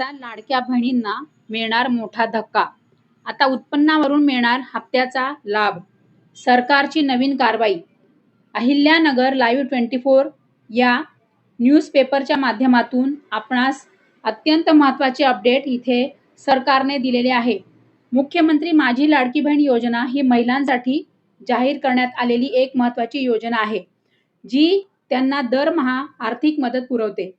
आता लाडक्या बहिणींना मिळणार मोठा धक्का. आता उत्पन्नावरून मिळणार हप्त्याचा लाभ. सरकारची नवीन कारवाई. अहिल्यानगर लाईव्ह ट्वेंटी फोर या न्यूजपेपरच्या माध्यमातून आपणास अत्यंत महत्त्वाचे अपडेट इथे सरकारने दिलेले आहे. मुख्यमंत्री माझी लाडकी बहीण योजना ही महिलांसाठी जाहीर करण्यात आलेली एक महत्त्वाची योजना आहे जी त्यांना दरमहा आर्थिक मदत पुरवते.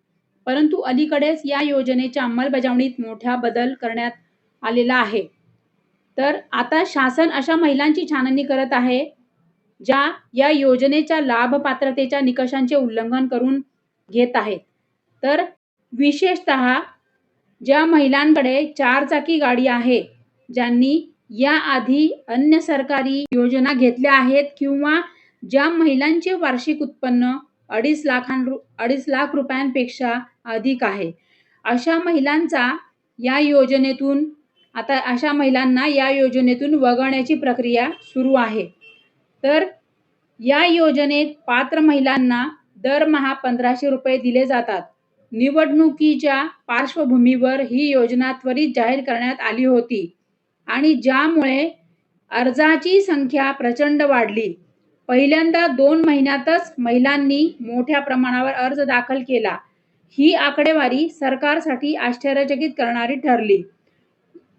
परंतु अलीकडेच या योजनेच्या अंमलबजावणीत मोठा बदल करण्यात आलेला आहे. तर आता शासन अशा महिलांची छाननी करत आहे ज्या या योजनेच्या लाभ पात्रतेच्या निकषांचे उल्लंघन करून घेत आहेत. तर विशेषतः ज्या महिलांकडे चारचाकी गाडी आहे ज्यांनी याआधी अन्य सरकारी योजना घेतल्या आहेत किंवा ज्या महिलांचे वार्षिक उत्पन्न अडीच लाखां रु अडीच लाख रुपयांपेक्षा अधिक आहे. अशा महिलांचा या योजनेतून आता अशा महिलांना या योजनेतून वगळण्याची प्रक्रिया सुरू आहे. तर या योजनेत पात्र महिलांना दरमहा पंधराशे रुपये दिले जातात. निवडणुकीच्या पार्श्वभूमीवर ही योजना त्वरित जाहीर करण्यात आली होती आणि ज्यामुळे अर्जाची संख्या प्रचंड वाढली. पहिल्यांदा दोन महिन्यातच महिलांनी मोठ्या प्रमाणावर अर्ज दाखल केला. ही आकडेवारी सरकारसाठी आश्चर्यचकित करणारी ठरली.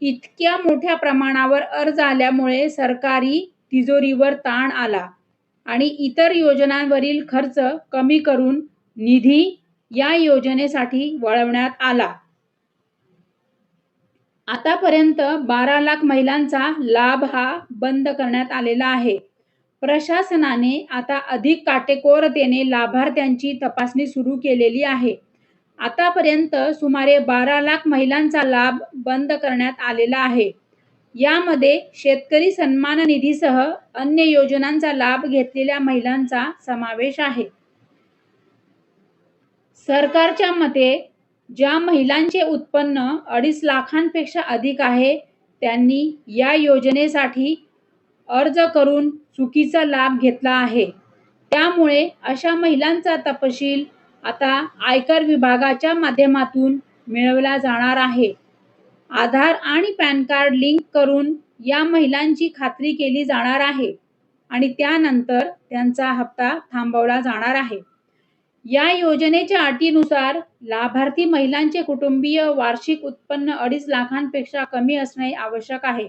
इतक्या मोठ्या प्रमाणावर अर्ज आल्यामुळे सरकारी तिजोरीवर ताण आला आणि इतर योजनांवरील खर्च कमी करून निधी या योजनेसाठी वळवण्यात आला. आतापर्यंत बारा लाख महिलांचा लाभ हा बंद करण्यात आलेला आहे. प्रशासनाने आता अधिक काटेकोरतेने लाभार्थ्यांची तपासणी सुरू केलेली आहे. आतापर्यंत सुमारे बारा लाख महिलांचा लाभ बंद करण्यात आलेला आहे. यामध्ये शेतकरी सन्मान निधीसह अन्य योजनांचा लाभ घेतलेल्या महिलांचा समावेश आहे. सरकारच्या मते ज्या महिलांचे उत्पन्न अडीच लाखांपेक्षा अधिक आहे त्यांनी या योजनेसाठी अर्ज करून चुकीचा लाभ घेतला आहे. त्यामुळे अशा महिलांचा तपशील आता आयकर विभागाच्या माध्यमातून मिळवला जाणार आहे. आधार आणि पॅन कार्ड लिंक करून या महिलांची खात्री केली जाणार आहे आणि त्यानंतर त्यांचा हप्ता थांबवला जाणार आहे. या योजनेच्या अटीनुसार लाभार्थी महिलांचे कुटुंबीय वार्षिक उत्पन्न अडीच लाखांपेक्षा कमी असणे आवश्यक आहे.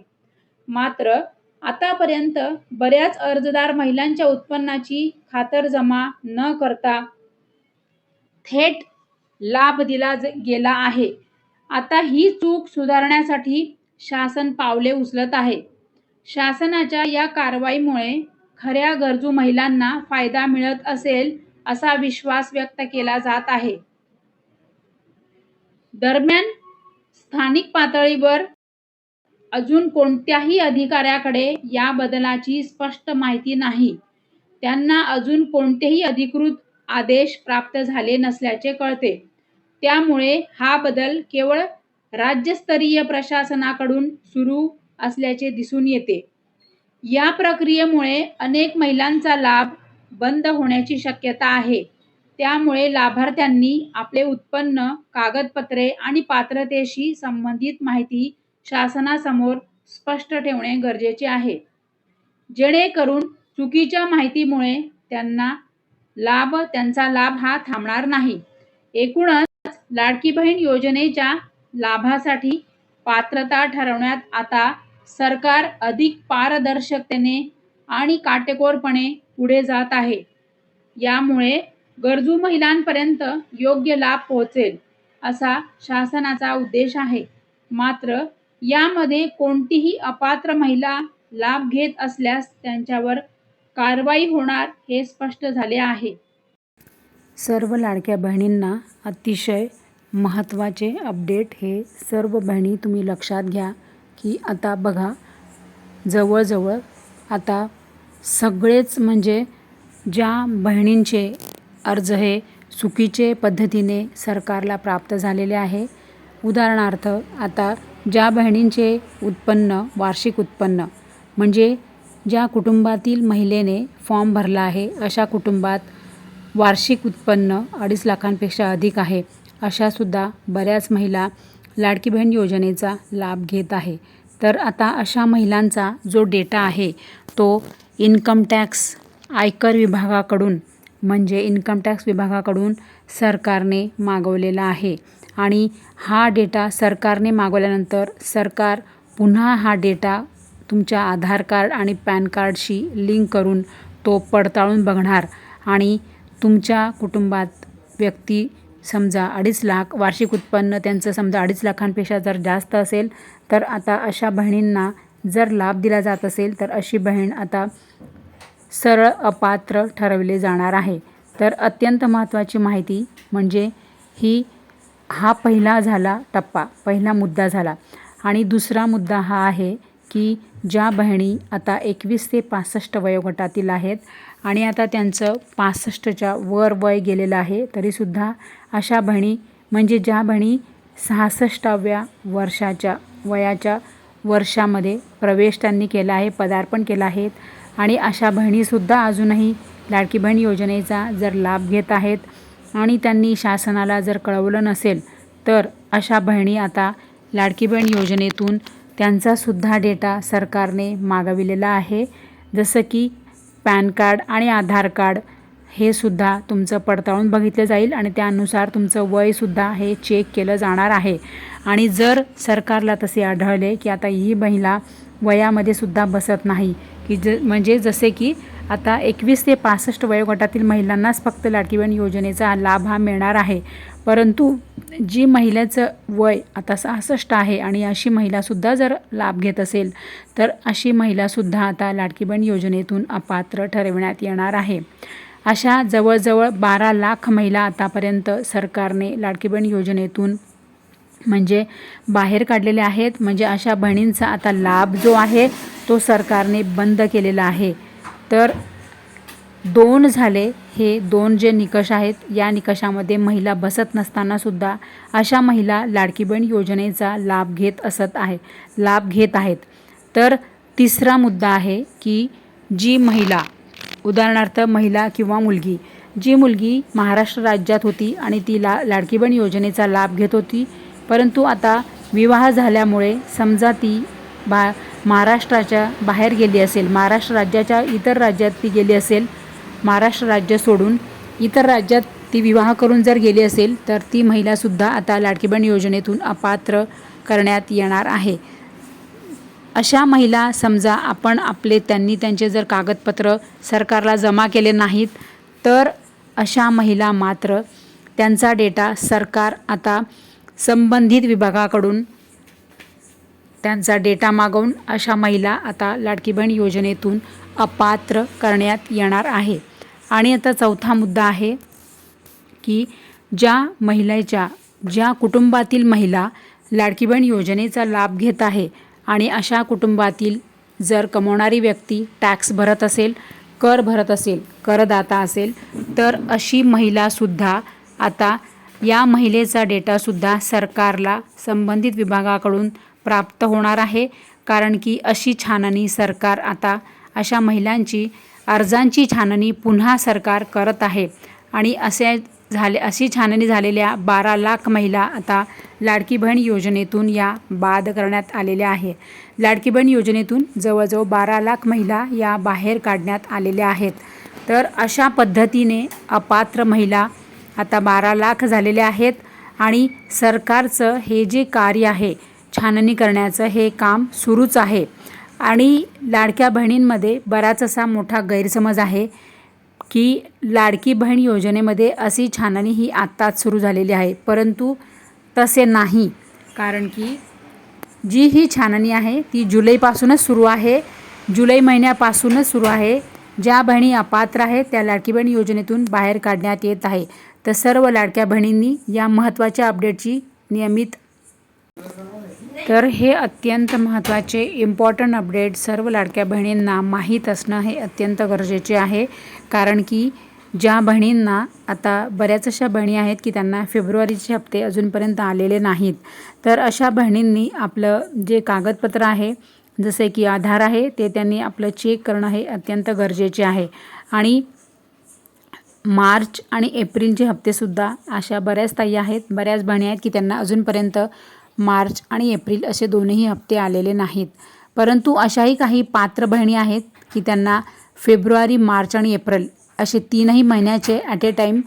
मात्र आतापर्यंत बऱ्याच अर्जदार महिलांच्या उत्पन्नाची खातरजमा न करता थेट लाभ दिला ज- गेला आहे. आता ही चूक सुधारण्यासाठी शासन पावले उचलत आहे. शासनाच्या या कारवाईमुळे खऱ्या गरजू महिलांना फायदा मिळत असेल असा विश्वास व्यक्त केला जात आहे. दरम्यान स्थानिक पातळीवर अजून कोणत्याही अधिकाऱ्याकडे या बदलाची स्पष्ट माहिती नाही. त्यांना अजून कोणतेही अधिकृत आदेश प्राप्त झाले नसल्याचे कळते. त्यामुळे हा बदल केवळ राज्यस्तरीय प्रशासनाकडून सुरू असल्याचे दिसून येते. या प्रक्रियेमुळे अनेक महिलांचा लाभ बंद होण्याची शक्यता आहे. त्यामुळे लाभार्थ्यांनी आपले उत्पन्न कागदपत्रे आणि पात्रतेशी संबंधित माहिती शासनासमोर स्पष्ट ठेवणे गरजेचे आहे. जेणेकरून चुकीच्या माहितीमुळे त्यांना लाभ त्यांचा लाभ हा थांबणार नाही. एकूणच लाडकी बहीण योजनेच्या लाभासाठी पात्रता ठरवण्यात आता सरकार अधिक पारदर्शकतेने आणि काटेकोरपणे पुढे जात आहे. यामुळे गरजू महिलांपर्यंत योग्य लाभ पोहोचेल असा शासनाचा उद्देश आहे. मात्र यामध्ये कोणतीही अपात्र महिला लाभ घेत असल्यास त्यांच्यावर कारवाई होणार हे स्पष्ट झाले आहे. सर्व लाडक्या बहिणींना अतिशय महत्त्वाचे अपडेट हे सर्व बहिणी तुम्ही लक्षात घ्या की आता बघा जवळजवळ आता सगळेच म्हणजे ज्या बहिणींचे अर्ज हे चुकीचे पद्धतीने सरकारला प्राप्त झालेले आहे उदाहरणार्थ आता ज्या बहिणींचे उत्पन्न वार्षिक उत्पन्न म्हणजे ज्या कुटुंबातील महिलेने फॉर्म भरला आहे अशा कुटुंबात वार्षिक उत्पन्न अडीच लाखांपेक्षा अधिक आहे अशासुद्धा बऱ्याच महिला लाडकी बहीण योजनेचा लाभ घेत आहे. तर आता अशा महिलांचा जो डेटा आहे तो इन्कम टॅक्स आयकर विभागाकडून म्हणजे इन्कम टॅक्स विभागाकडून सरकारने मागवलेला आहे. आणि हा डेटा सरकारने मागवल्यानंतर सरकार पुन्हा हा डेटा तुमच्या आधार कार्ड आणि पॅन कार्डशी लिंक करून तो पडताळून बघणार. आणि तुमच्या कुटुंबात व्यक्ती समजा अडीच लाख वार्षिक उत्पन्न त्यांचं समजा अडीच लाखांपेक्षा जर जास्त असेल तर आता अशा बहिणींना जर लाभ दिला जात असेल तर अशी बहीण आता सरळ अपात्र ठरवले जाणार आहे. तर अत्यंत महत्त्वाची माहिती म्हणजे ही हा पहिला झाला टप्पा पहिला मुद्दा झाला. आणि दुसरा मुद्दा हा आहे की ज्या बहिणी आता एकवीस ते पासष्ट वयोगटातील आहेत आणि आता त्यांचं पासष्टच्या वर वय गेलेलं आहे तरीसुद्धा अशा बहिणी म्हणजे ज्या बहिणी सहासष्टाव्या वर्षाच्या वयाच्या वर्षामध्ये प्रवेश त्यांनी केला आहे पदार्पण केलं आहेत. आणि अशा बहिणीसुद्धा अजूनही लाडकी बहीण योजनेचा जर लाभ घेत आहेत आणि त्यांनी शासनाला जर कळवलं नसेल तर अशा बहिणी आता लाडकी बहीण योजनेतून त्यांचासुद्धा डेटा सरकारने मागविलेला आहे. जसं की पॅन कार्ड आणि आधार कार्ड हे सुद्धा तुमचं पडताळून बघितलं जाईल आणि त्यानुसार तुमचं वयसुद्धा हे चेक केलं जाणार आहे. आणि जर सरकारला तसे आढळले की आता ही महिला वयामध्ये सुद्धा बसत नाही की ज म्हणजे जसे की आता एकवीस ते पासष्ट वयोगटातील महिलांनाच फक्त लाडकी बहीण योजनेचा लाभ हा मिळणार आहे. परंतु जी महिलेचं वय आता सहासष्ट आहे आणि अशी महिलासुद्धा जर लाभ घेत असेल तर अशी महिलासुद्धा आता लाडकी बहीण योजनेतून अपात्र ठरविण्यात येणार आहे. अशा जवळजवळ बारा लाख महिला आतापर्यंत सरकारने लाडकी बहीण योजनेतून म्हणजे बाहेर काढलेले आहेत. म्हणजे अशा बहिणींचा आता लाभ जो आहे तो सरकारने बंद केलेला आहे. तर दोन झाले. हे दोन जे निकष आहेत या निकषामध्ये महिला बसत नसतानासुद्धा अशा महिला लाडकी बहीण योजनेचा लाभ घेत असत आहे लाभ घेत आहेत. तर तिसरा मुद्दा आहे की जी महिला उदाहरणार्थ महिला किंवा मुलगी जी मुलगी महाराष्ट्र राज्यात होती आणि तिला लाडकी बहीण योजनेचा लाभ घेत होती परंतु आता विवाह झाल्यामुळे समजा ती बा महाराष्ट्राच्या बाहेर गेली असेल महाराष्ट्र राज्याच्या इतर राज्यात ती गेली असेल महाराष्ट्र राज्य सोडून इतर राज्यात ती विवाह करून जर गेली असेल तर ती महिलासुद्धा आता लाडकी योजनेतून अपात्र करण्यात येणार आहे. अशा महिला समजा आपण आपले त्यांनी त्यांचे जर कागदपत्र सरकारला जमा केले नाहीत तर अशा महिला मात्र त्यांचा डेटा सरकार आता संबंधित विभागाकडून त्यांचा डेटा मागवून अशा महिला आता लाडकी बहीण योजनेतून अपात्र करण्यात येणार आहे. आणि आता चौथा मुद्दा आहे की ज्या महिलेच्या ज्या कुटुंबातील महिला लाडकी बहीण योजनेचा लाभ घेत आहे आणि अशा कुटुंबातील जर कमवणारी व्यक्ती टॅक्स भरत असेल कर भरत असेल करदाता असेल तर अशी महिलासुद्धा आता या महिलेचा डेटासुद्धा सरकारला संबंधित विभागाकडून प्राप्त होणार आहे. कारण की अशी छाननी सरकार आता अशा महिलांची अर्जांची छाननी पुन्हा सरकार करत आहे. आणि असे झाले अशी छाननी झालेल्या बारा लाख महिला आता लाडकी बहीण योजनेतून या बाद करण्यात आलेल्या आहे. लाडकी बहीण योजनेतून जवळजवळ बारा लाख महिला या बाहेर काढण्यात आलेल्या आहेत. तर अशा पद्धतीने अपात्र महिला आता बारा लाख झालेल्या आहेत. आणि सरकारचं हे जे कार्य आहे छाननी करण्याचं हे काम सुरूच आहे. आणि लाडक्या बहिणींमध्ये बराच असा मोठा गैरसमज आहे की लाडकी बहीण योजनेमध्ये अशी छाननी ही आत्ताच सुरू झालेली आहे. परंतु तसे नाही. कारण की जी ही छाननी आहे ती जुलैपासूनच सुरू आहे. जुलै महिन्यापासूनच सुरू आहे. ज्या बहिणी अपात्र आहेत त्या लाडकी बहीण योजनेतून बाहेर काढण्यात येत आहे. तर सर्व लाडक्या बहिणींनी या महत्त्वाच्या अपडेटची नियमित तर हे अत्यंत महत्त्वाचे इम्पॉर्टंट अपडेट सर्व लाडक्या बहिणींना माहीत असणं हे अत्यंत गरजेचे आहे. कारण की ज्या बहिणींना आता बऱ्याच अशा बहिणी आहेत की त्यांना फेब्रुवारीचे हप्ते अजूनपर्यंत आलेले नाहीत. तर अशा बहिणींनी आपलं जे कागदपत्र आहे जसे की आधार आहे ते त्यांनी आपलं चेक करणं हे अत्यंत गरजेचे आहे. आणि मार्च आणि एप्रिलचे हप्तेसुद्धा अशा बऱ्याच ताई आहेत बऱ्याच बहिणी आहेत की त्यांना अजूनपर्यंत मार्च आणि एप्रिल असे दोनही हप्ते आलेले नाहीत. परंतु अशाही काही पात्र बहिणी आहेत की त्यांना फेब्रुवारी मार्च आणि एप्रिल असे तीनही महिन्याचे ॲट ए टाईम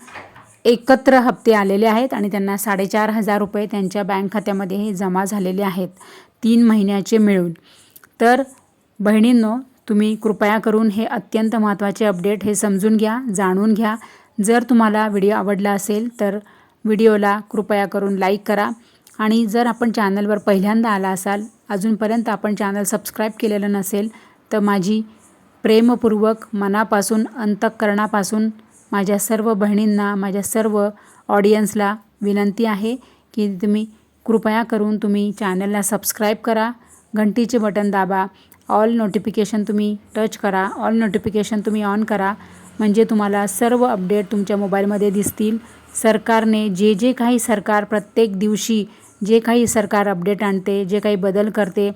एकत्र हप्ते आलेले आहेत आणि त्यांना साडेचार हजार रुपये त्यांच्या बँक खात्यामध्ये हे जमा झालेले आहेत. तीन महिन्याचे मिळून. तर बहिणींनो तुम्ही कृपया करून हे अत्यंत महत्त्वाचे अपडेट हे समजून घ्या जाणून घ्या. जर तुम्हाला व्हिडिओ आवडला असेल तर व्हिडिओला कृपया करून लाईक करा. आणि जर आपण चॅनलवर पहिल्यांदा आला असाल अजूनपर्यंत आपण चॅनल सबस्क्राईब केलेलं नसेल तर माझी प्रेमपूर्वक मनापासून अंतःकरणापासून माझ्या सर्व बहिणींना माझ्या सर्व ऑडियन्सला विनंती आहे की तुम्ही कृपया करून तुम्ही चॅनलला सबस्क्राईब करा घंटीचे बटन दाबा ऑल नोटिफिकेशन तुम्ही टच करा ऑल नोटिफिकेशन तुम्ही ऑन करा म्हणजे तुम्हाला सर्व अपडेट तुमच्या मोबाईलमध्ये दिसतील. सरकारने जे जे काही सरकार प्रत्येक दिवशी जे काही सरकार अपडेट आणते जे काही बदल करते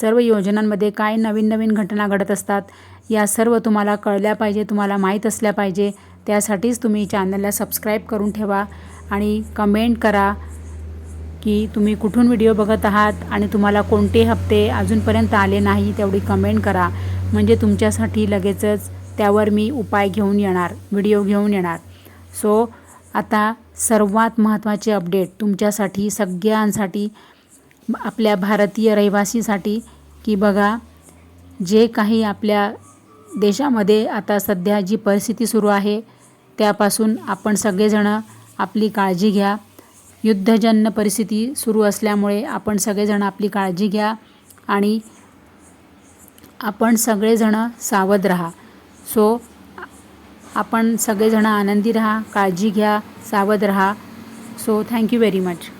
सर्व योजनांमध्ये काय नवीन नवीन घटना घडत असतात या सर्व तुम्हाला कळल्या पाहिजे तुम्हाला माहीत असल्या पाहिजे. त्यासाठीच तुम्ही चॅनलला सबस्क्राईब करून ठेवा आणि कमेंट करा की तुम्ही कुठून व्हिडिओ बघत आहात आणि तुम्हाला कोणते हप्ते अजूनपर्यंत आले नाही तेवढी कमेंट करा. म्हणजे तुमच्यासाठी लगेचच त्यावर मी उपाय घेऊन येणार व्हिडिओ घेऊन येणार. सो आता सर्वात महत्त्वाचे अपडेट तुमच्यासाठी सगळ्यांसाठी आपल्या भारतीय रहिवासीसाठी की बघा जे काही आपल्या देशामध्ये आता सध्या जी परिस्थिती सुरू आहे त्यापासून आपण सगळेजणं आपली काळजी घ्या. युद्धजन्य परिस्थिती सुरू असल्यामुळे आपण सगळेजण आपली काळजी घ्या आणि आपण सगळेजणं सावध राहा. सो आपण सगळेजणं आनंदी राहा काळजी घ्या. सावध रहा. So thank you very much